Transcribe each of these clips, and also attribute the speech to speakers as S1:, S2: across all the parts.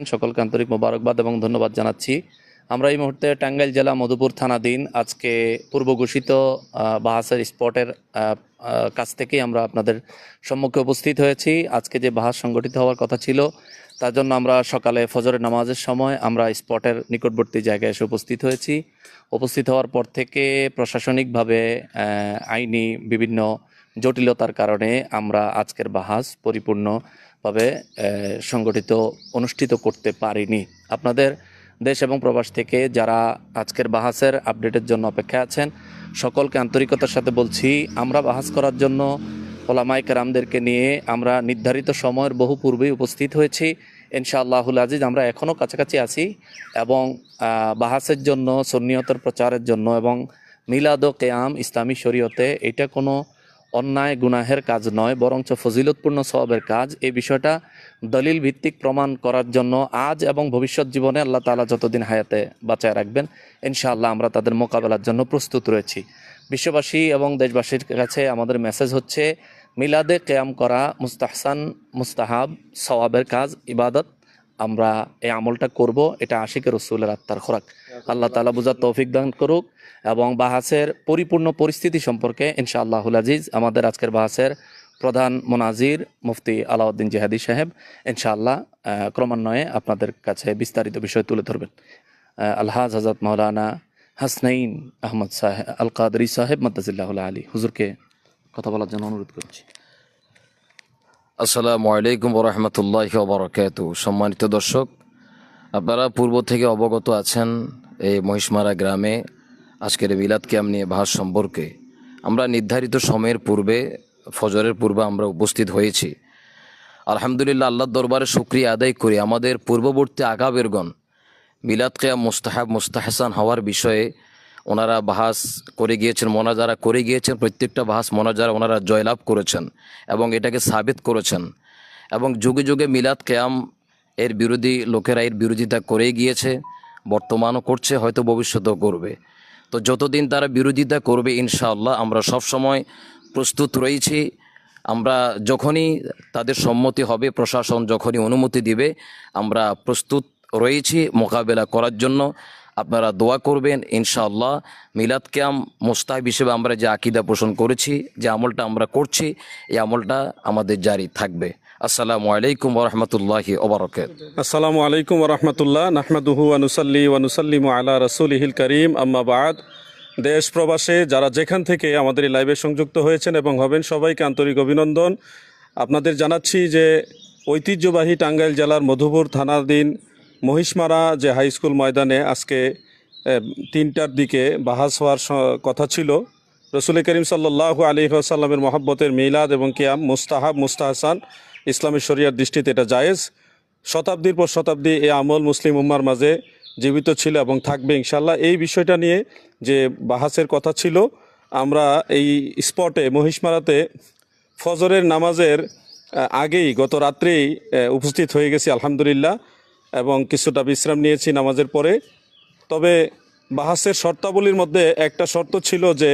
S1: সকলকে আন্তরিক মোবারকবাদ এবং ধন্যবাদ জানাচ্ছি। আমরা এই মুহূর্তে টাঙ্গাইল জেলা মধুপুর থানাধীন আজকে পূর্ব ঘোষিত বাহাসের স্পটের কাছ থেকেই আমরা আপনাদের সম্মুখে উপস্থিত হয়েছি। আজকে যে বাহাস সংগঠিত হওয়ার কথা ছিল, তার জন্য আমরা সকালে ফজরের নামাজের সময় আমরা স্পটের নিকটবর্তী জায়গায় এসে উপস্থিত হয়েছি। উপস্থিত হওয়ার পর থেকে প্রশাসনিকভাবে আইনি বিভিন্ন জটিলতার কারণে আমরা আজকের বাহাস পরিপূর্ণভাবে আহ, সংগঠিত অনুষ্ঠিত করতে পারিনি। আপনাদের দেশ এবং প্রবাস থেকে যারা আজকের বাহাসের আপডেটের জন্য অপেক্ষা আছেন সকলকে আন্তরিকতার সাথে বলছি আমরা বাহাস করার জন্য ওলামাই কেরামদেরকে নিয়ে আমরা নির্ধারিত সময়ের বহু পূর্বেই উপস্থিত হয়েছি। ইনশাআল্লাহুল আজিজ আমরা এখনও কাছাকাছি আছি এবং বাহাসের জন্য সন্নিয়তের প্রচারের জন্য এবং মিলাদ ও কেয়াম ইসলামী শরীয়তে এটা কোনো অন্যায়, গুনাহের কাজ নয়, বরঞ্চ ফজিলতপূর্ণ সবের কাজ। এই বিষয়টা দলিল ভিত্তিক প্রমাণ করার জন্য আজ এবং ভবিষ্যৎ জীবনে আল্লাহ তাআলা যতদিন হায়াতে বাঁচায় রাখবেন, ইনশাআল্লাহ আমরা তাদের মোকাবেলার জন্য প্রস্তুত রয়েছি। বিশ্ববাসী এবং দেশবাসীর কাছে আমাদের মেসেজ হচ্ছে, মিলাদে কেয়াম করা মুস্তাহসান, মুস্তাহাব, সওয়াবের কাজ, ইবাদত আমরা এই আমলটা করব এটা আশিকের রসুলের আত্মার খোরাক। আল্লাহ তালা বুঝার তৌফিক দান করুক এবং বাহাসের পরিপূর্ণ পরিস্থিতি সম্পর্কে ইনশাআল্লাহুল আজিজ আমাদের আজকের বাহাসের প্রধান মোনাজির মুফতি আলাউদ্দিন জেহাদি সাহেব ইনশাআল্লাহ ক্রমান্বয়ে আপনাদের কাছে বিস্তারিত বিষয় তুলে ধরবেন। আলহাজ হজরত মৌলানা হাসনাইন আহমদ সাহেব আল কাদরি সাহেব মদ্দাজিল্লাহ আলী। হুজুরকে কথা বলার জন্য অনুরোধ করছি।
S2: আসসালামু আলাইকুম রহমতুল্লাহ বরকাত সম্মানিত দর্শক, আপনারা পূর্ব থেকে অবগত আছেন এই মহিষমারা গ্রামে আজকের মিলাদ ক্যাম্প নিয়ে ভাষ সম্পর্কে। আমরা নির্ধারিত সময়ের পূর্বে, ফজরের পূর্বে আমরা উপস্থিত হয়েছি। আলহামদুলিল্লাহ, আল্লাহর দরবারে শুক্রিয়া আদায় করি। আমাদের পূর্ববর্তী আগাবেরগণ মিলাদ কেয়াম মুস্তাহাব, মুস্তাহসান হওয়ার বিষয়ে ওনারা বাহাস করে গিয়েছেন, মোনাজারা করে গিয়েছেন, প্রত্যেকটা বাহাস মোনাজারা ওনারা জয়লাভ করেছেন এবং এটাকে সাবিত করেছেন এবং যুগে যুগে মিলাদ কেয়াম এর বিরোধী লোকেরা এর বিরোধিতা করেই গিয়েছে, বর্তমানও করছে, হয়তো ভবিষ্যতেও করবে। তো যতদিন তারা বিরোধিতা করবে, ইনশাআল্লাহ আমরা সবসময় প্রস্তুত রয়েছি। আমরা যখনই তাদের সম্মতি হবে, প্রশাসন যখনই অনুমতি দিবে, আমরা প্রস্তুত রয়েছি মোকাবেলা করার জন্য। আপনারা দোয়া করবেন, ইনশাআল্লাহ। মিলাদ ক্যাম মোস্তাহিব হিসেবে আমরা যে আকিদা পোষণ করেছি, যে আমলটা আমরা করছি, এই আমলটা আমাদের জারি থাকবে। আসসালামু আলাইকুম রহমতুল্লাহি ওবরকাত
S3: আসসালামু আলাইকুম রহমতুল্লাহ, নাহমাদুহু আনুসাল্লি ওয়ানুসাল্লিম আলা রসুলহিল করিম, আম্মা বাদ। দেশ, প্রবাসে যারা যেখান থেকে আমাদের এই লাইভে সংযুক্ত হয়েছেন এবং হবেন, সবাইকে আন্তরিক অভিনন্দন। আপনাদের জানাচ্ছি যে ঐতিহ্যবাহী টাঙ্গাইল জেলার মধুপুর থানাধীন মহিষমারা যে হাই স্কুল ময়দানে আজকে তিনটার দিকে বাহাস হওয়ার কথা ছিল। রসুল করিম সাল্লাহ আলী আসাল্লামের মহাব্বতের মিলাদ এবং কিয়াম মুস্তাহাব, মুস্তাহসান, ইসলামী শরিয়ার দৃষ্টিতে এটা জায়েজ। শতাব্দীর পর শতাব্দী এ আমল মুসলিম উম্মার মাঝে জীবিত ছিল এবং থাকবে ইনশাল্লাহ এই বিষয়টা নিয়ে যে বাহাসের কথা ছিল, আমরা এই স্পটে, মহিষমারাতে ফজরের নামাজের আগেই গত রাত্রেই উপস্থিত হয়ে গেছি, আলহামদুলিল্লাহ। এবং কিছুটা বিশ্রাম নিয়েছি নামাজের পরে। তবে বাহাসের শর্তাবলীর মধ্যে একটা শর্ত ছিল যে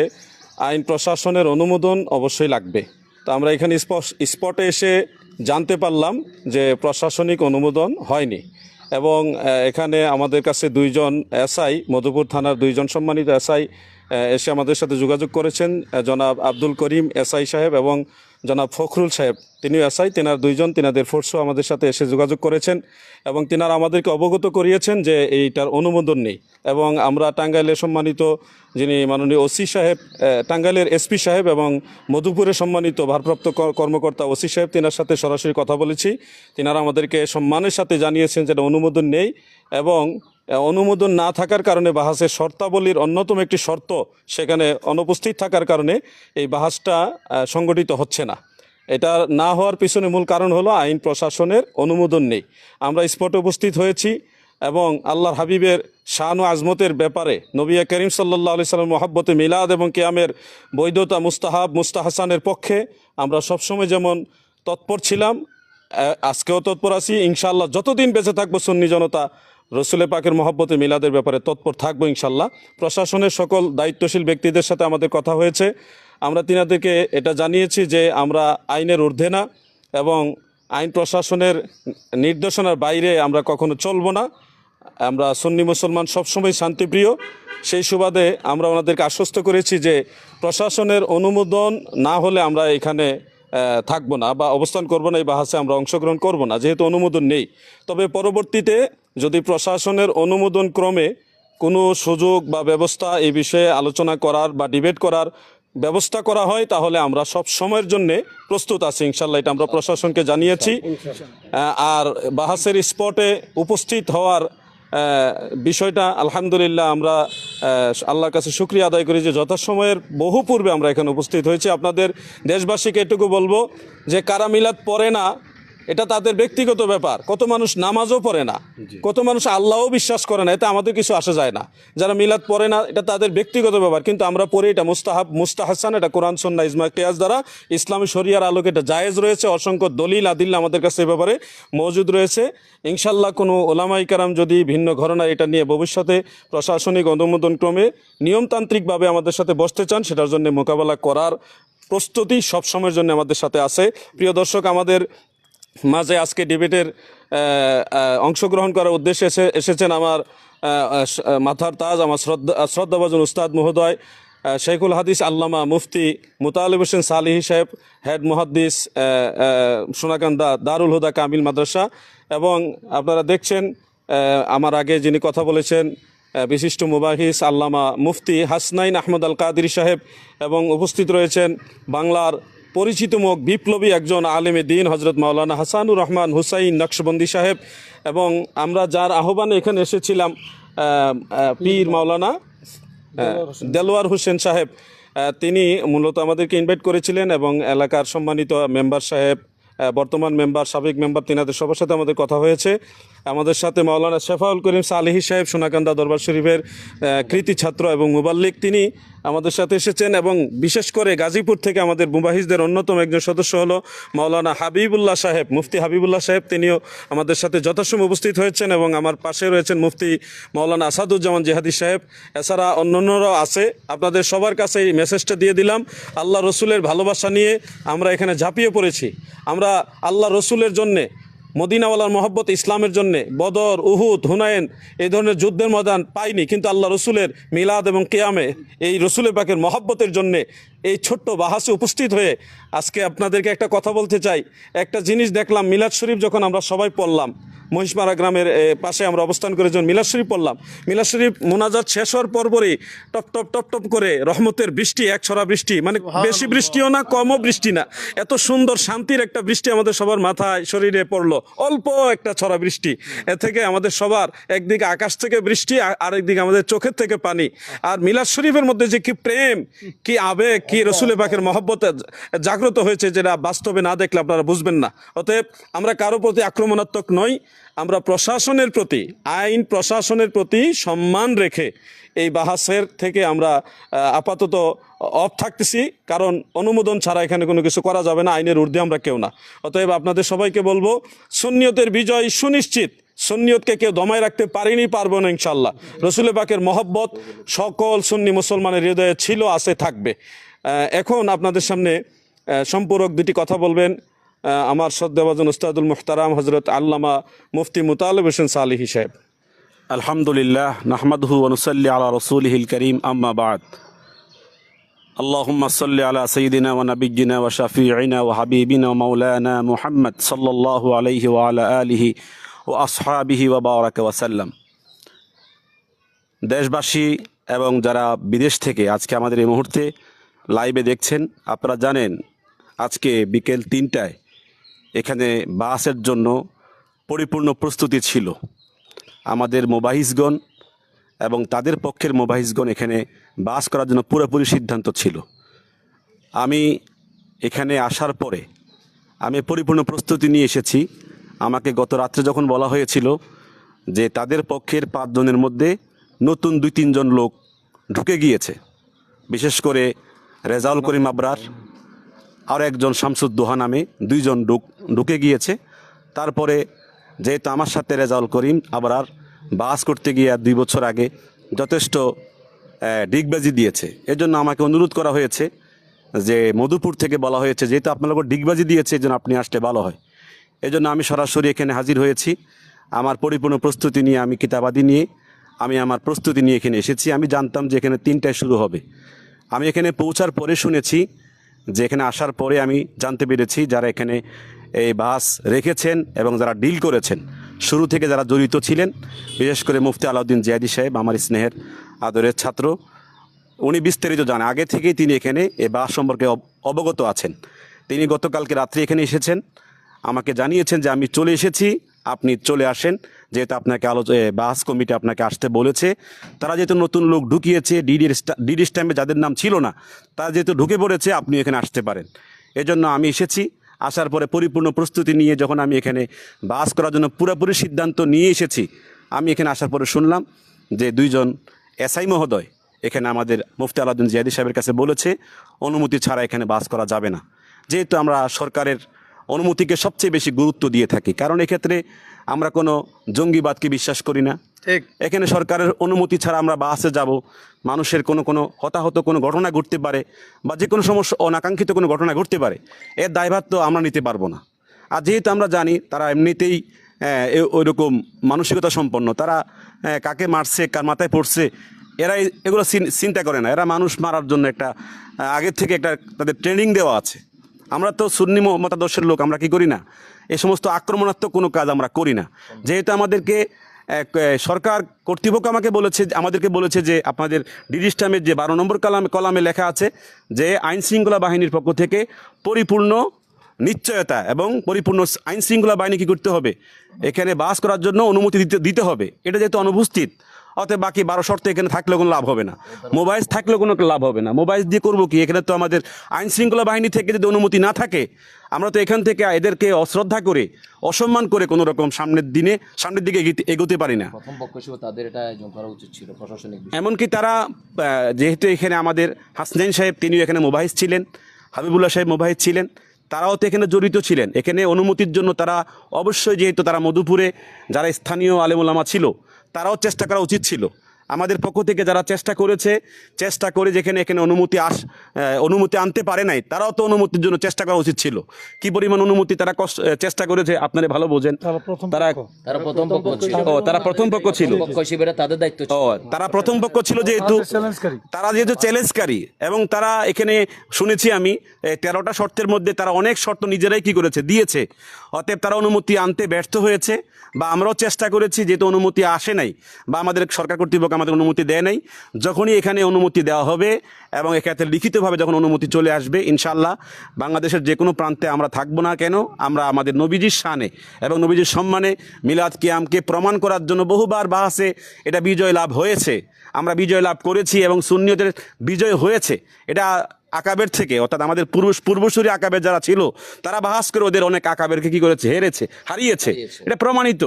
S3: আইন প্রশাসনের অনুমোদন অবশ্যই লাগবে। তো আমরা এখানে স্পটে এসে জানতে পারলাম যে প্রশাসনিক অনুমোদন হয়নি এবং এখানে আমাদের কাছে দুইজন এসআই, মধুপুর থানার দুইজন সম্মানিত এসআই এসে আমাদের সাথে যোগাযোগ করেছেন জনাব আব্দুল করিম এসআই সাহেব এবং জনাব ফখরুল সাহেব। তিনিও এসআই, তেনার দুইজন, তিনাদের ফোর্সও আমাদের সাথে এসে যোগাযোগ করেছেন এবং তেনারা আমাদেরকে অবগত করিয়েছেন যে এইটার অনুমোদন নেই। এবং আমরা টাঙ্গাইলের সম্মানিত যিনি মাননীয় ওসি সাহেব টাঙ্গাইলের এসপি সাহেব এবং মধুপুরে সম্মানিত ভারপ্রাপ্ত কর্মকর্তা ওসি সাহেব, তেনার সাথে সরাসরি কথা বলেছি। তেনারা আমাদেরকে সম্মানের সাথে জানিয়েছেন যেটা অনুমোদন নেই এবং অনুমোদন না থাকার কারণে বাহাসের শর্তাবলীর অন্যতম একটি শর্ত সেখানে অনুপস্থিত থাকার কারণে এই বাহাসটা সংগঠিত হচ্ছে না। এটা না হওয়ার পিছনে মূল কারণ হলো আইন প্রশাসনের অনুমোদন নেই। আমরা স্পটে উপস্থিত হয়েছি এবং আল্লাহর হাবিবের শান ও আজমতের ব্যাপারে নবিয়া করিম সাল্লাহ আলি সাল্লাম মহাব্বতে মিলাদ এবং কিয়ামের বৈধতা মুস্তাহাব, মুস্তাহাসানের পক্ষে আমরা সবসময় যেমন তৎপর ছিলাম আজকেও তৎপর আছি। ইনশাআল্লাহ যতদিন বেঁচে থাকব সুন্নি জনতা রসুলের পাকের মহব্বতে মিলাদের ব্যাপারে তৎপর থাকব ইনশাল্লাহ। প্রশাসনের সকল দায়িত্বশীল ব্যক্তিদের সাথে আমাদের কথা হয়েছে। আমরা তিনাদেরকে এটা জানিয়েছি যে আমরা আইনের ঊর্ধ্বে না এবং আইন প্রশাসনের নির্দেশনার বাইরে আমরা কখনো চলবো না। আমরা সুন্নি মুসলমান সবসময় শান্তিপ্রিয়। সেই সুবাদে আমরা ওনাদেরকে আশ্বস্ত করেছি যে প্রশাসনের অনুমোদন না হলে আমরা এখানে থাকব না বা অবস্থান করব না, এই বাহাসে আমরা অংশগ্রহণ করব না, যেহেতু অনুমোদন নেই। তবে পরবর্তীতে যদি প্রশাসনের অনুমোদন ক্রমে কোনো সুযোগ বা ব্যবস্থা এই বিষয়ে আলোচনা করার বা ডিবেট করার ব্যবস্থা করা হয়, তাহলে আমরা সব সময়ের জন্য প্রস্তুত আছি। ইনশাল্লাহ এটা আমরা প্রশাসনকে জানিয়েছি। আর বাহাসের স্পটে উপস্থিত হওয়ার বিষয়টা আলহামদুলিল্লাহ আমরা আল্লাহর কাছে শুক্রিয়া আদায় করি যে যথাসময়ের বহু পূর্বে আমরা এখানে উপস্থিত হয়েছি। আপনাদের দেশবাসীকে এটুকু বলব যে কারা মিলাদ না এটা তাদের ব্যক্তিগত ব্যাপার। কত মানুষ নামাজও পড়ে না। কত মানুষ আল্লাহও বিশ্বাস করে না। এতে আমাদের কিছু আসা যায় না। যারা মিলাদ পড়ে না এটা তাদের ব্যক্তিগত ব্যাপার। কিন্তু আমরা পড়ি এটা মুস্তাহাব মুস্তাহাসান এটা কোরআন সন্না ইজমা কেয়াস দ্বারা। ইসলামী শরিয়ার আলোকে এটা জায়েজ রয়েছে। অসংখ্য দলিল আদিল্লা আমাদের কাছে এ ব্যাপারে মজুদ রয়েছে। ইনশাল্লাহ কোনো ওলামাই কারাম যদি ভিন্ন ঘটনা এটা নিয়ে ভবিষ্যতে প্রশাসনিক অনুমোদন ক্রমে নিয়মতান্ত্রিকভাবে আমাদের সাথে বসতে চান সেটার জন্য মোকাবেলা করার প্রস্তুতি সব সময়ের জন্য আমাদের সাথে আছে। প্রিয় দর্শক আমাদের মাঝে আজকে ডিবেটের অংশগ্রহণ করার উদ্দেশ্যে এসে, এসেছেন আমার মাথার তাজ, আমার শ্রদ্ধা, শ্রদ্ধাভাজন উস্তাদ মহোদয় শেখুল হাদিস আল্লামা মুফতি মুতালিব হোসেন সালিহি সাহেব, হেড মুহাদ্দিস সোনাকান্দা দারুল হুদা কামিল মাদ্রাসা এবং আপনারা দেখছেন আমার আগে যিনি কথা বলেছেন বিশিষ্ট মুবাহিস আল্লামা মুফতি হাসনাইন আহমদ আল কাদির সাহেব এবং উপস্থিত রয়েছেন বাংলার পরিচিত মুখ বিপ্লবী একজন আলেমে দিন হজরত মাওলানা হাসানুর রহমান হুসাইন নকশবন্দি সাহেব এবং আমরা যার আহ্বানে এখানে এসেছিলাম পীর মাওলানা দেলোয়ার হোসেন সাহেব। তিনি মূলত আমাদেরকে ইনভাইট করেছিলেন এবং এলাকার সম্মানিত মেম্বার সাহেব বর্তমান মেম্বার সাবেক মেম্বার তিনাদের সবার সাথে আমাদের কথা হয়েছে। আমাদের সাথে মাওলানা শেফাউল করিম সালেহি সাহেব, সোনাকান্দা দরবার শরীফের কৃতি ছাত্র এবং মুবাল্লিক। তিনি আমাদের সাথে এসেছেন এবং বিশেষ করে গাজীপুর থেকে আমাদের মুবাহিজদের অন্যতম একজন সদস্য হলো মাওলানা হাবিবুল্লাহ সাহেব, মুফতি হাবিবুল্লাহ সাহেব। তিনিও আমাদের সাথে যথাসময় উপস্থিত হয়েছেন এবং আমার পাশে রয়েছেন মুফতি মাওলানা আসাদুজ্জামান জেহাদি সাহেব। এছাড়া অন্য অন্যান্যরাও আছে। আপনাদের সবার কাছে এই মেসেজটা দিয়ে দিলাম, আল্লাহ রসুলের ভালোবাসা নিয়ে আমরা এখানে ঝাঁপিয়ে পড়েছি। আমরা আল্লাহ রসুলের জন্যে মদিনাওয়ালার মহব্বত ইসলামের জন্য, বদর, উহুদ হুনায়ন এই ধরনের যুদ্ধের ময়দান পাইনি। কিন্তু আল্লাহ রসুলের মিলাদ এবং কেয়ামে এই রসুলের পাকের মহব্বতের জন্যে এই ছোট্ট বাহাসে উপস্থিত হয়ে আজকে আপনাদেরকে একটা কথা বলতে চাই। একটা জিনিস দেখলাম, মিলাদ শরীফ যখন আমরা সবাই পড়লাম মহিষমারা গ্রামের পাশে আমরা অবস্থান করে যখন মিলাদ শরীফ পড়লাম মিলাদ শরীফ মোনাজাত শেষ হওয়ার পরপরই টপ টপ টপ টপ করে রহমতের বৃষ্টি এক ছড়া বৃষ্টি মানে বেশি বৃষ্টিও না কমও বৃষ্টি না এত সুন্দর শান্তির একটা বৃষ্টি আমাদের সবার মাথায় শরীরে পড়ল অল্প একটা ছড়া বৃষ্টি এ থেকে আমাদের সবার একদিকে আকাশ থেকে বৃষ্টি আর আরেকদিকে আমাদের চোখের থেকে পানি আর মিলাদ শরীফের মধ্যে যে কি প্রেম কি আবেগ কি রসুলের পাখের মহব্বত জাগ্রত হয়েছে যেটা বাস্তবে না দেখলে আপনারা বুঝবেন না অতএব আমরা কারও প্রতি আক্রমণাত্মক নই আমরা প্রশাসনের প্রতি, আইন প্রশাসনের প্রতি সম্মান রেখে এই বাহাসের থেকে আমরা আপাতত অফ থাকতেছি। কারণ অনুমোদন ছাড়া এখানে কোনো কিছু করা যাবে না, আইনের ঊর্ধ্বে আমরা কেউ না। অতএব আপনাদের সবাইকে বলব, সুন্নিয়তের বিজয় সুনিশ্চিত। সুন্নিয়তকে কেউ দমায় রাখতে পারিনি, পারব না ইনশাল্লাহ রসুল পাকের মহব্বত সকল সুন্নি মুসলমানের হৃদয়ে ছিল, আছে, থাকবে। এখন আপনাদের সামনে সম্পূরক দুটি কথা বলবেন। আমার শ্রদ্ধাভাজন উস্তাদুল মুহতারাম হজরত আল্লামা মুফতি মুতালিব হোসেন সালিহি সাহেব
S4: আলহামদুলিল্লাহ নাহমাদহু ওনুসল্লি আলা রসুলহিল করিম আম্মা বাদ اللهم صل على سيدنا ونبينا وشفيعنا وحبيبنا ومولانا محمد صلى الله عليه وعلى آله وأصحابه وبارك وسلم দেশবাসী এবং যারা বিদেশ থেকে আজকে আমাদের এই মুহূর্তে লাইভে দেখছেন আপনারা জানেন আজকে বিকেল তিনটায় এখানে বাসের জন্য পরিপূর্ণ প্রস্তুতি ছিল। আমাদের মোবাহিসগণ এবং তাদের পক্ষের মোবাহিসগণ এখানে বাস করার জন্য পুরোপুরি সিদ্ধান্ত ছিল। আমি এখানে আসার পরে আমি পরিপূর্ণ প্রস্তুতি নিয়ে এসেছি। আমাকে গত রাত্রে যখন বলা হয়েছিল যে তাদের পক্ষের পাঁচজনের মধ্যে নতুন দুই তিনজন লোক ঢুকে গিয়েছে, বিশেষ করে রেজাউল করিম আবরার আর একজন শামসুদ্দোহা নামে দুইজন ঢুক ঢুকে গিয়েছে। তারপরে যেহেতু আমার সাথে রেজাউল করিম, আবার আর বাস করতে গিয়ে দুই বছর আগে যথেষ্ট ডিগবাজি দিয়েছে। এজন্য আমাকে অনুরোধ করা হয়েছে যে মধুপুর থেকে বলা হয়েছে, যেহেতু আপনার লোক ডিগবাজি দিয়েছে এই জন্য আপনি আসলে ভালো হয়। এজন্য আমি সরাসরি এখানে হাজির হয়েছি। আমার পরিপূর্ণ প্রস্তুতি নিয়ে, আমি কিতাবাদি নিয়ে, আমি আমার প্রস্তুতি নিয়ে এখানে এসেছি। আমি জানতাম যে এখানে তিনটায় শুরু হবে। আমি এখানে পৌঁছার পরে শুনেছি যে এখানে আসার পরে আমি জানতে পেরেছি যারা এখানে এই বাস রেখেছেন এবং যারা ডিল করেছেন। শুরু থেকে যারা জড়িত ছিলেন, বিশেষ করে মুফতি আলাউদ্দিন জিয়াদি সাহেব, আমার স্নেহের আদরের ছাত্র, উনি বিস্তারিত জানেন। আগে থেকেই তিনি এখানে এই বাস সম্পর্কে অব- অবগত আছেন। তিনি গতকালকে রাত্রি এখানে এসেছেন। আমাকে জানিয়েছেন যে আমি চলে এসেছি। আপনি চলে আসেন। যেহেতু আপনাকে আলোচ এ, বাস কমিটি আপনাকে আসতে বলেছে। তারা যেহেতু নতুন লোক ঢুকিয়েছে ডিডির ডিডি স্ট্যাম্পে যাদের নাম ছিল না তারা যেহেতু ঢুকে পড়েছে আপনি এখানে আসতে পারেন। এজন্য আমি এসেছি। আসার পরে পরিপূর্ণ প্রস্তুতি নিয়ে যখন আমি এখানে বাস করার জন্য পুরোপুরি সিদ্ধান্ত নিয়ে এসেছি আমি এখানে আসার পরে শুনলাম যে দুইজন এসআই মহোদয় এখানে আমাদের মুফতি আলাউদ্দিন জিয়াদি সাহেবের কাছে বলেছে অনুমতি ছাড়া এখানে বাস করা যাবে না। যেহেতু আমরা সরকারের অনুমতিকে সবচেয়ে বেশি গুরুত্ব দিয়ে থাকি। কারণ এক্ষেত্রে আমরা কোনো জঙ্গিবাদকে বিশ্বাস করি না।
S5: ঠিক।
S4: এখানে সরকারের অনুমতি ছাড়া আমরা বাসে যাব। মানুষের কোনো কোনো হতাহত কোনো ঘটনা ঘটতে পারে বা যে কোনো সমস্যা অনাকাঙ্ক্ষিত কোনো ঘটনা ঘটতে পারে এর দায়ভার তো আমরা নিতে পারব না। আর যেহেতু আমরা জানি তারা এমনিতেই ওই রকম মানসিকতা সম্পন্ন তারা কাকে মারছে কার মাথায় পড়ছে এরা এগুলো চিন্তা করে না। এরা মানুষ মারার জন্য একটা আগের থেকে একটা তাদের ট্রেনিং দেওয়া আছে। আমরা তো সুন্নি মতাদর্শের লোক, আমরা কি করি না? এ সমস্ত আক্রমণাত্মক কোনো কাজ আমরা করি না। যেহেতু আমাদেরকে সরকার কর্তৃপক্ষ আমাকে বলেছে, আমাদেরকে বলেছে যে আপনাদের ডিডিস্টামের যে বারো নম্বর কলামে কলামে লেখা আছে যে আইন শৃঙ্খলা বাহিনীর পক্ষ থেকে পরিপূর্ণ নিশ্চয়তা এবং পরিপূর্ণ আইন শৃঙ্খলা বাহিনী কী করতে হবে? এখানে বাস করার জন্য অনুমতি দিতে দিতে হবে। এটা যেহেতু অনুপস্থিত অতএব বাকি বারো শর্ত এখানে থাকলে কোনো লাভ হবে না। মোবাইল থাকলে কোনো লাভ হবে না। মোবাইল দিয়ে করব কি? এখানে তো আমাদের আইন শৃঙ্খলা বাহিনী থেকে যদি অনুমতি না থাকে আমরা তো এখান থেকে এদেরকে অশ্রদ্ধা করে অসম্মান করে কোনো রকম সামনের দিনে সামনের দিকে এগিতে- এগোতে পারি না।
S2: প্রথম পক্ষ হিসেবে তাদের এটা করা উচিত ছিল প্রশাসনিক
S4: এমনকি তারা যেহেতু এখানে আমাদের হাসনাইন সাহেব তিনিও এখানে মোবাহিস ছিলেন হাবিবুল্লাহ সাহেব মোবাহিস ছিলেন তারাও তো এখানে জড়িত ছিলেন। এখানে অনুমতির জন্য তারা অবশ্যই যেহেতু তারা মধুপুরে যারা স্থানীয় আলেমুলামা ছিল তারাও চেষ্টা করা উচিত ছিল। আমাদের পক্ষ থেকে যারা চেষ্টা করেছে চেষ্টা করে যেখানে এখানে অনুমতি আস অনুমতি আনতে পারে নাই তারাও তো অনুমতির জন্য চেষ্টা করা উচিত ছিল। কি পরিমাণ অনুমতি তারা কষ্ট চেষ্টা করেছে আপনারা ভালো বোঝেন। তারা
S2: তারা প্রথম পক্ষ ছিল।
S4: ও তারা প্রথম পক্ষ ছিল।
S2: পক্ষ তাদের দায়িত্ব
S4: ও তারা প্রথম পক্ষ ছিল যেহেতু তারা যেহেতু চ্যালেঞ্জকারী এবং তারা এখানে শুনেছি আমি তেরোটা শর্তের মধ্যে তারা অনেক শর্ত নিজেরাই কি করেছে দিয়েছে। অতএব তারা অনুমতি আনতে ব্যর্থ হয়েছে বা আমরাও চেষ্টা করেছি, যেহেতু অনুমতি আসে নাই বা আমাদের সরকার কর্তৃপক্ষ আমাদের অনুমতি দেয় নাই, যখনই এখানে অনুমতি দেওয়া হবে এবং এক্ষেত্রে লিখিতভাবে যখন অনুমতি চলে আসবে ইনশাল্লাহ বাংলাদেশের যে কোনো প্রান্তে আমরা থাকব না কেন, আমরা আমাদের নবীজির শানে এবং নবীজির সম্মানে মিলাদ কিয়ামকে প্রমাণ করার জন্য বহুবার বাহাসে এটা বিজয় লাভ হয়েছে। আমরা বিজয় লাভ করেছি এবং সুন্নিয়তের বিজয় হয়েছে। এটা আকাবের থেকে অর্থাৎ আমাদের পূর্ব পূর্বসূরি আকাবের যারা ছিল তারা বাহাস করে ওদের অনেক আকাবেরকে কি করেছে? হেরেছে হারিয়েছে। এটা প্রমাণিত।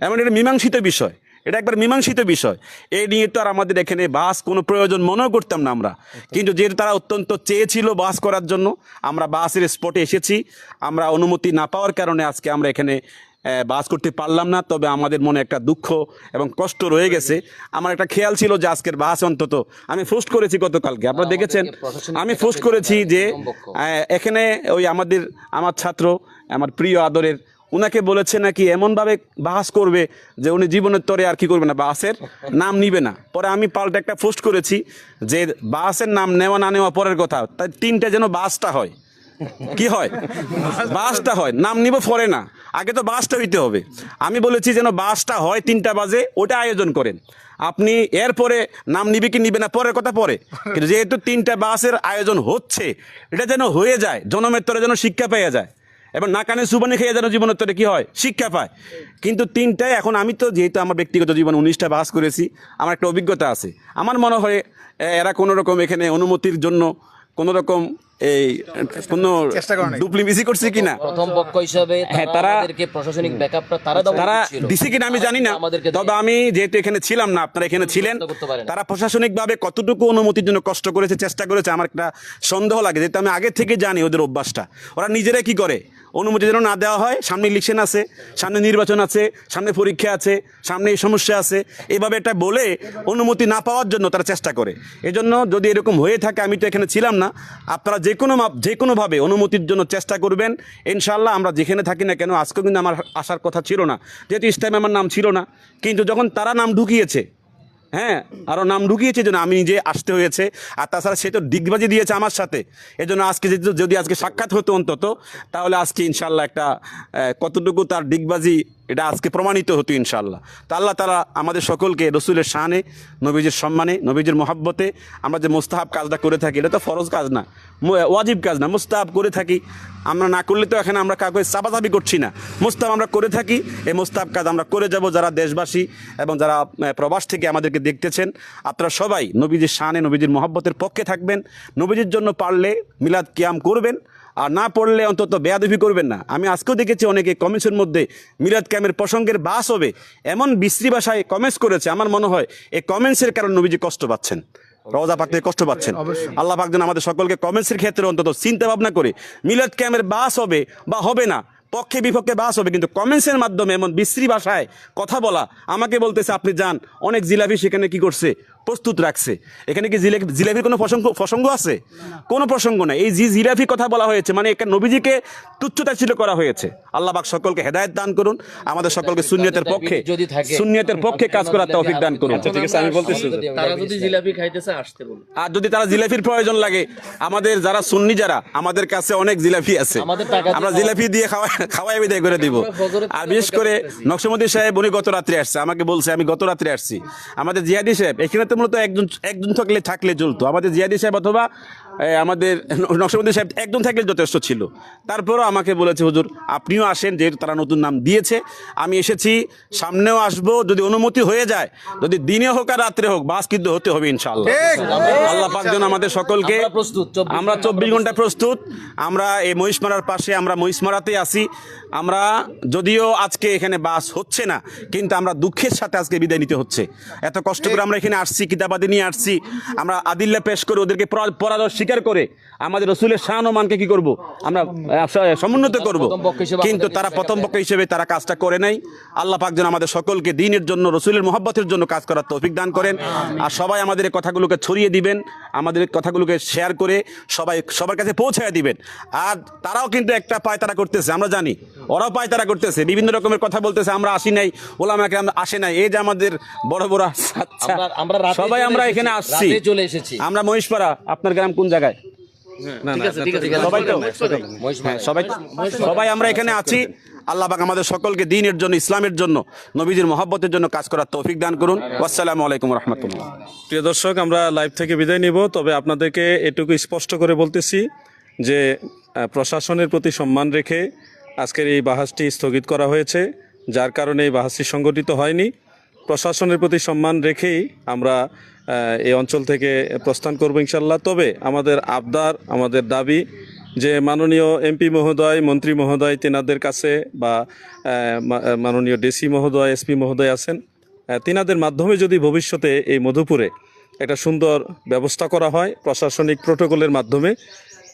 S4: এমন এটা মীমাংসিত বিষয়। এটা একবার মীমাংসিত বিষয়। এই নিয়ে তো আর আমাদের এখানে বাস কোনো প্রয়োজন মনেও করতাম না আমরা। কিন্তু যেহেতু তারা অত্যন্ত চেয়েছিল বাস করার জন্য আমরা বাসের স্পটে এসেছি। আমরা অনুমতি না পাওয়ার কারণে আজকে আমরা এখানে বাস করতে পারলাম না তবে আমাদের মনে একটা দুঃখ এবং কষ্ট রয়ে গেছে। আমার একটা খেয়াল ছিল যে আজকের বাস অন্তত আমি ফোস্ট করেছি গতকালকে আপনারা দেখেছেন? আমি ফোস্ট করেছি যে এখানে ওই আমাদের আমার ছাত্র আমার প্রিয় আদরের ওনাকে বলেছে নাকি এমনভাবে বাহাস করবে যে উনি জীবনের তরে আর কি করবে না বাসের নাম নিবে না। পরে আমি পাল্টা একটা পোস্ট করেছি যে বাসের নাম নেওয়া না নেওয়া পরের কথা তাই তিনটা যেন বাসটা হয়। কি হয়? বাসটা হয়। নাম নিব পরে না। আগে তো বাসটা হইতে হবে। আমি বলেছি যেন বাসটা হয় তিনটা বাজে ওটা আয়োজন করেন। আপনি এরপরে নাম নিবে কি নিবে না, পরের কথা পরে। কিন্তু যেহেতু তিনটা বাসের আয়োজন হচ্ছে, এটা যেন হয়ে যায়, জনমের তরে যেন শিক্ষা পেয়ে যায়। এবং না কানে সুবানি খেয়ে যেন জীবনের তরে কি হয়? শিক্ষা পায়। কিন্তু তিনটায় এখন আমি তো যেহেতু আমার ব্যক্তিগত জীবন উনিশটা বাস করেছি, আমার একটা অভিজ্ঞতা আছে। আমার মনে হয় এরা কোনো রকম এখানে অনুমতির জন্য কোনো রকম এই কোনো। ডুপ্লিমিসি করছে কিনা?
S2: প্রথম পক্ষ হিসাবে
S4: হ্যাঁ,
S2: তারা প্রশাসনিক ব্যাকআপটা তারা
S4: তারা দিছে কিনা আমি জানি না তবে আমি যেহেতু এখানে ছিলাম না আপনারা এখানে ছিলেন তারা প্রশাসনিকভাবে কতটুকু অনুমতির জন্য কষ্ট করেছে চেষ্টা করেছে আমার একটা সন্দেহ লাগে যেহেতু আমি আগে থেকে জানি ওদের অভ্যাসটা। ওরা নিজেরাই কি করে? অনুমতি যেন না দেওয়া হয় সামনে ইলেকশন আছে সামনে নির্বাচন আছে সামনে পরীক্ষা আছে সামনে এই সমস্যা আছে এইভাবে এটা বলে অনুমতি না পাওয়ার জন্য তারা চেষ্টা করে। এজন্য যদি এরকম হয়ে থাকে আমি তো এখানে ছিলাম না আপনারা যে কোনো যে কোনোভাবে অনুমতির জন্য চেষ্টা করবেন। ইনশাল্লাহ আমরা যেখানে থাকি না কেন, আজকেও কিন্তু আমার আসার কথা ছিল না। যেহেতু ইসলামে আমার নাম ছিল না, কিন্তু যখন তারা নাম ঢুকিয়েছে হ্যাঁ আরও নাম ঢুকিয়েছে জন্য আমি নিজে আসতে হয়েছে। আর তাছাড়া সে তো ডিগবাজি দিয়েছে আমার সাথে। এই জন্য আজকে যদি যদি আজকে সাক্ষাৎ হতো অন্তত, তাহলে আজকে ইনশাল্লাহ একটা কতটুকু তার ডিগবাজি, এটা আজকে প্রমাণিত হতো ইনশাল্লাহ তা আল্লাহ তারা আমাদের সকলকে রসুলের শানে, নবীজির সম্মানে, নবীজির মহাব্বতে আমরা যে মোস্তাহাব কাজটা করে থাকি, এটা তো ফরজ কাজ না ওয়াজিব কাজ না, মোস্তাহাব করে থাকি। আমরা না করলে তো এখানে আমরা কাউকে চাপাচাপি করছি না। মোস্তাব, আমরা করে থাকি। এই মোস্তাব কাজ আমরা করে যাব যারা দেশবাসী এবং যারা প্রবাস থেকে আমাদেরকে দেখতেছেন। আপনারা সবাই নবীজির শানে, নবীজির মহব্বতের পক্ষে থাকবেন। নবীজির জন্য পারলে মিলাদ কিয়াম করবেন। আর না পড়লে অন্তত বেয়াদবি করবেন না। আমি আজকেও দেখেছি অনেকে কমেন্টসের মধ্যে, মিলাদ ক্যামের প্রসঙ্গের বাস হবে। এমন বিশ্রী ভাষায় কমেন্টস করেছে। আমার মনে হয়, এই কমেন্টসের কারণে নবীজি কষ্ট পাচ্ছেন। রওজা পাক থেকে কষ্ট পাচ্ছেন। আল্লাহ পাক যেন আমাদের সকলকে কমেন্টসের ক্ষেত্রে অন্তত চিন্তা ভাবনা করে মিলাদ ক্যামের বাস হবে বা হবে না পক্ষে বিপক্ষে বাস হবে কিন্তু কমেন্টসের মাধ্যমে এমন বিশ্রী ভাষায় কথা বলা আমাকে বলতেছে আপনি যান। অনেক জিলাপি সেখানে কি করছে? প্রস্তুত রাখছে। এখানে কি জিলাপি জিলাপির কোনো প্রসঙ্গ প্রসঙ্গ আছে? কোনো প্রসঙ্গ নাই। এই জি জিলাপি কথা বলা হয়েছে মানে একটা নবীজিকে তুচ্ছতাচ্ছিল্য করা হয়েছে। আল্লাহ পাক সকলকে হেদায়েত দান করুন আমাদের সকলকে শূন্যতের পক্ষে
S2: যদি থাকে,
S4: শূন্যতের পক্ষে কাজ করার তৌফিক দান করুন।
S3: আচ্ছা ঠিক আছে আমি বলতেছি
S1: তারা যদি জিলাপি খাইতেছে আসতে বলুন।
S4: আর যদি তারা জিলাপির প্রয়োজন লাগে আমাদের যারা সুন্নি যারা আমাদের কাছে অনেক জিলাপি আছে। আমরা জিলাপি দিয়ে খাওয়া খাওয়াই বিদায় করে দিব। আর বিশেষ করে নকশমতি সাহেব উনি গত রাত্রে আসছে। আমাকে বলছে আমি গত রাত্রে আসছি। আমাদের জিয়াদি সাহেব এখানে তো মূলত একজন একজন থাকলে থাকলে চলতো। আমাদের জিয়াদি সাহেব অথবা আমাদের নকশমতি সাহেব একজন থাকলে যথেষ্ট ছিল। তারপরও আমাকে বলেছে হুজুর আপনিও আসেন যেহেতু তারা নতুন নাম দিয়েছে। আমি এসেছি সামনেও আসব যদি অনুমতি হয়ে যায় যদি দিনে হোক আর রাত্রে হোক বাস কিন্তু হতে হবে ইনশাল্লাহ আল্লাহ পাক যেন আমাদের সকলকে
S2: আমরা প্রস্তুত,
S4: আমরা চব্বিশ ঘণ্টা প্রস্তুত। আমরা এই মহিষমারার পাশে আমরা মহিষমারাতে আছি। আমরা যদিও আজকে এখানে বাস হচ্ছে না কিন্তু আমরা দুঃখের সাথে আজকে বিদায় নিতে হচ্ছে। এত কষ্ট করে আমরা এখানে আসছি কিতাবাদি নিয়ে আসছি। আমরা আদিল্লা পেশ করে ওদেরকে পরা- পরাজয় স্বীকার করে আমাদের রসুলের শান ও মানকে কি করব? আমরা সমুন্নত করব। কিন্তু তারা প্রথম পক্ষ হিসেবে তারা কাজটা করে নাই। আল্লাহ পাক যেন আমাদের সকলকে দিনের জন্য রসুলের মহব্বতের জন্য কাজ করার তৌফিক দান করেন। আর সবাই আমাদের কথাগুলোকে ছড়িয়ে দিবেন আমাদের কথাগুলোকে শেয়ার করে সবাই সবার কাছে পৌঁছায় দিবেন। আর তারাও কিন্তু একটা পায় তারা করতেছে আমরা জানি। ওরাও পায় তারা করতেছে বিভিন্ন রকমের কথা বলতেছে আমরা আসি নাই ওলামাকে আমরা আসে নাই। এই যে আমাদের বড় বড় আচ্ছা সবাই আমরা এখানে আসছি।
S2: চলে এসেছি।
S4: আমরা মহিষপাড়া আপনার গ্রাম কোন জায়গায়। হ্যাঁ, সবাই সবাই আমরা এখানে আছি। আল্লাহ পাক আমাদের সকলকে দিনের জন্য ইসলামের জন্য নবীজির মহব্বতের জন্য কাজ করার তৌফিক দান করুন। আসসালামু আলাইকুম রহমতুল্লাহ।
S3: প্রিয় দর্শক আমরা লাইভ থেকে বিদায় নিব তবে আপনাদেরকে এটুকু স্পষ্ট করে বলতেছি যে প্রশাসনের প্রতি সম্মান রেখে আজকের এই বাহাসটি স্থগিত করা হয়েছে যার কারণে এই বাহাসটি সংগঠিত হয়নি। প্রশাসনের প্রতি সম্মান রেখেই আমরা এই অঞ্চল থেকে প্রস্থান করব ইনশাল্লাহ। তবে আমাদের আবদার, আমাদের দাবি যে মাননীয় এমপি মহোদয়, মন্ত্রী মহোদয় তেনাদের কাছে বা মাননীয় ডিসি মহোদয়, এসপি মহোদয় আছেন তিনাদের মাধ্যমে যদি ভবিষ্যতে এই মধুপুরে একটা সুন্দর ব্যবস্থা করা হয় প্রশাসনিক প্রোটোকলের মাধ্যমে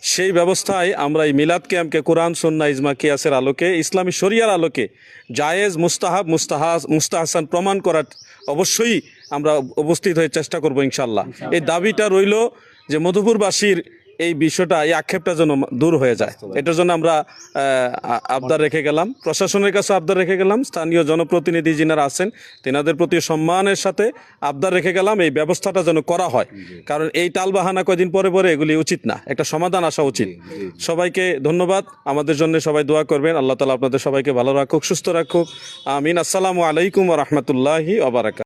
S3: সেই ব্যবস্থায় আমরা এই মিলাদ ক্যাম্পকে কোরআন সন্না ইজমা, কিয়াসের আলোকে, ইসলামী শরিয়ার আলোকে জায়েজ, মুস্তাহাব মুস্তাহাস মুস্তাহাসান প্রমাণ করার অবশ্যই আমরা উপস্থিত হয়ে চেষ্টা করব ইনশাল্লাহ এই দাবিটা রইল যে মধুপুরবাসীর এই বিষয়টা এই আক্ষেপটা যেন দূর হয়ে যায়। এটার জন্য আমরা আবদার রেখে গেলাম। প্রশাসনের কাছে আবদার রেখে গেলাম। স্থানীয় জনপ্রতিনিধি যিনারা আছেন তেনাদের প্রতি সম্মানের সাথে আবদার রেখে গেলাম। এই ব্যবস্থাটা যেন করা হয়। কারণ এই টালবাহানা কয়দিন পরে পরে এগুলি উচিত না। একটা সমাধান আসা উচিত। সবাইকে ধন্যবাদ। আমাদের জন্য সবাই দোয়া করবেন। আল্লাহ তালা আপনাদের সবাইকে ভালো রাখুক সুস্থ রাখুক। আমিন। আসসালামু আলাইকুম রহমতুল্লাহি আবরাকাত